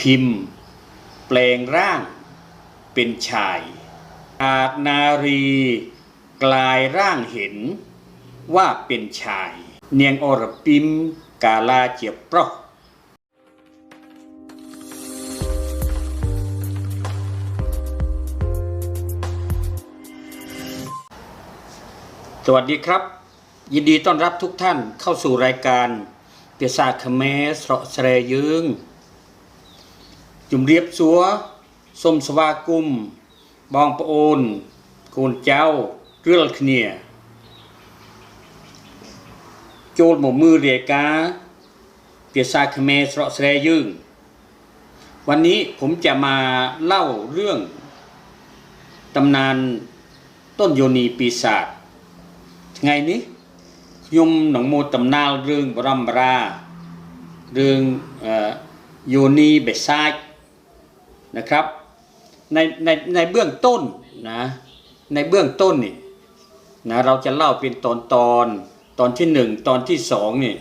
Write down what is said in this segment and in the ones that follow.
พิมพ์ แปลงร่างเป็นชายอาจนารีกลายร่างเห็นว่าเป็นชาย เนียงอรปิมกาลาเจียบเปราะสวัสดีครับ ยินดีต้อนรับทุกท่านเข้าสู่รายการเปียซาคเมสเราะเสรยึง จุ่มเรียบสัวสมสวากุม บองประโอนโกนเจ้าเรื่องคเนียโจลหมมือเรียกาเปียซาคเมสเราะเสรยึง วันนี้ผมจะมาเล่าเรื่องตำนานต้นโยนีปีศาจ ថ្ងៃនេះខ្ញុំនឹងមកតំណាលរឿងបរមរារឿងអឺយោនីបេសាច นะครับในในในเบื้องต้นนะในเบื้องต้นนี่นะเราจะเล่าเป็นตอนตอนตอนที่หนึ่งตอนที่สองนี่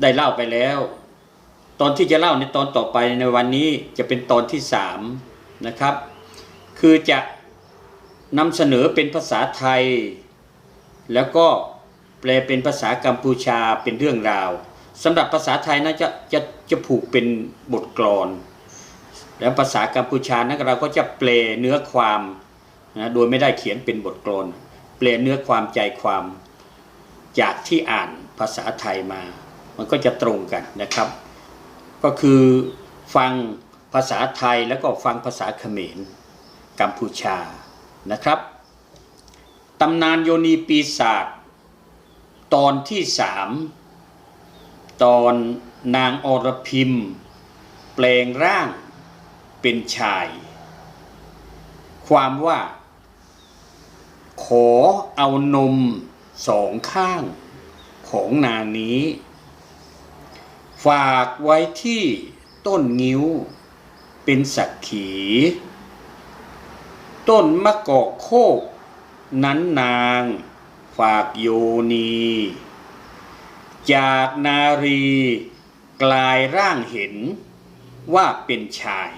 ได้เล่าไปแล้ว ตอนที่จะเล่าในตอนต่อไปในวันนี้จะเป็นตอนที่สามนะครับ คือจะนำเสนอเป็นภาษาไทย แล้วก็แปลเป็นภาษากัมพูชาเป็นเรื่องราวสำหรับภาษาไทยนะจะจะจะผูกเป็นบทกลอน แล้วภาษากัมพูชานะเราก็จะแปลเนื้อความนะโดยไม่ได้เขียนเป็นบทกลอนแปลเนื้อความใจความจากที่อ่านภาษาไทยมา มันก็จะตรงกันนะครับ ก็คือฟังภาษาไทยแล้วก็ฟังภาษาเขมร กัมพูชานะครับตำนานโยนีปีศาจตอนที่สามตอนนางอรพิมแปลงร่าง เป็นชาย ความว่า ขอเอานมสองข้างของนางนี้ ฝากไว้ที่ต้นงิ้ว เป็นสักขี ต้นมะกอกโคก นั้นนางฝากโยนี จากนารีกลายร่างเห็นว่าเป็นชาย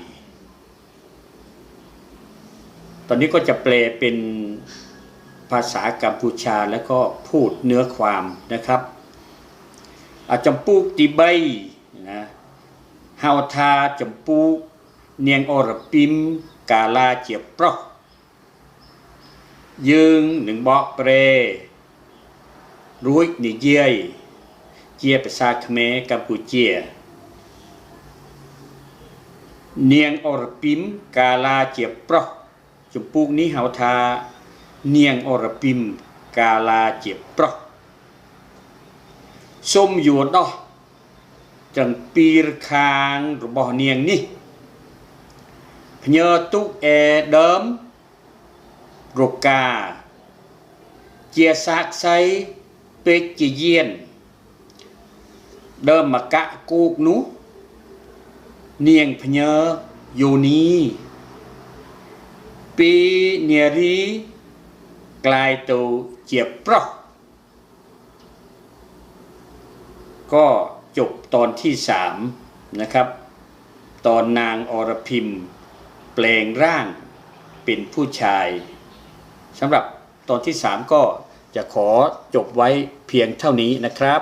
ตอนนี้ก็จะแปลเป็นภาษากัมพูชาแล้วก็พูดเนื้อความนะครับ อาจำปูติใบนะฮาวทาจำปูเนียงอรปิมกาลาเจียบปรกยืงหนึ่งเบาะเปรรุยนิเยยเจียภาษาคเมกัมพูเจียเนียงอรปิมกาลาเจียบปรก ចំពោះនេះហៅថានាងអរពីមកាលាជាប្រុសសូមយួរដោះទាំងពីរខាងរបស់នាងនេះផ្ញើទុកអែដើមរកា ជាសាក្សីពេជ្ជយាន ដើមមកៈគូកនោះ នាងភ្ញើយោនី ปีเนียรีกลายตัวเจียบปรอกก็จบตอนที่สามนะครับ ตอนนางอรพิมแปลงร่างเป็นผู้ชายสำหรับตอนที่สามก็จะขอจบไว้เพียงเท่านี้นะครับ